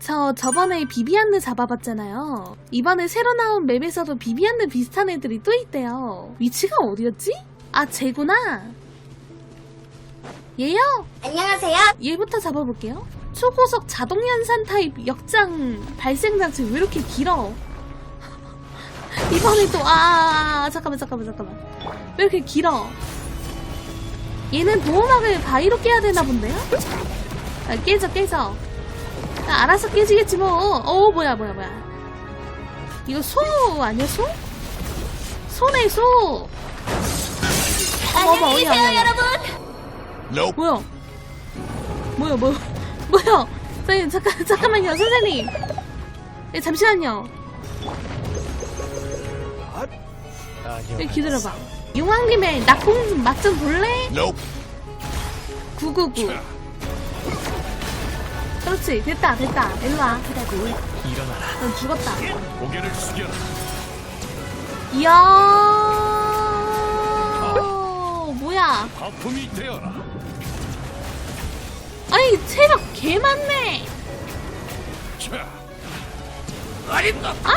저 저번에 비비안느 잡아봤잖아요. 이번에 새로 나온 맵에서도 비비안느 비슷한 애들이 또 있대요. 위치가 어디였지? 아, 쟤구나. 얘요? 안녕하세요. 얘부터 잡아볼게요. 초고속 자동 연산 타입 역장 발생 장치 왜 이렇게 길어? 이번에 또, 아, 아, 아, 잠깐만, 잠깐만, 잠깐만. 왜 이렇게 길어? 얘는 보호막을 바위로 깨야 되나 본데요? 아, 깨져, 깨져. 아, 알아서 깨지겠지 뭐. 어, 뭐야, 뭐야, 뭐야. 이거 소 아니야, 소? 소네, 소. 어머, 어머, 안녕히 계세요. 여러분. 뭐야? 뭐야, 뭐, 뭐야? 선생님, 잠깐, 잠깐만요, 선생님. 네, 잠시만요. 네, 기다려봐. 용왕님의 낙공 좀 맛 좀 볼래? Nope. 999. 그렇지, 됐다, 됐다. 일로와. 일어나라. 넌 죽었다. 고개를 숙여라. 이야. 뭐야. 거품이 되어라. 아니, 체력 개 많네. 자. 아린다. 아!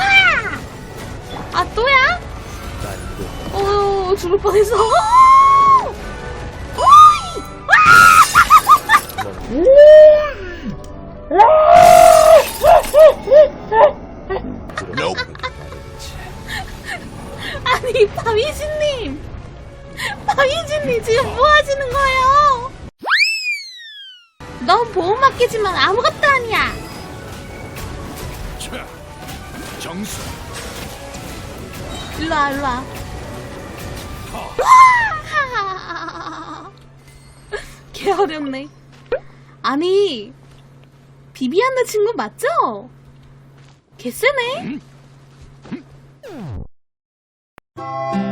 아, 또야? 어, 죽을 뻔했어. 아니, 바위진님! 바위진님, 지금 뭐 하시는 거예요? 넌 보험 맡기지만 아무것도 아니야. 자. 정수. 일로와, 일로와. 하. 개 어렵네. 아니, 비비안느 친구 맞죠? 개 세네? Thank you.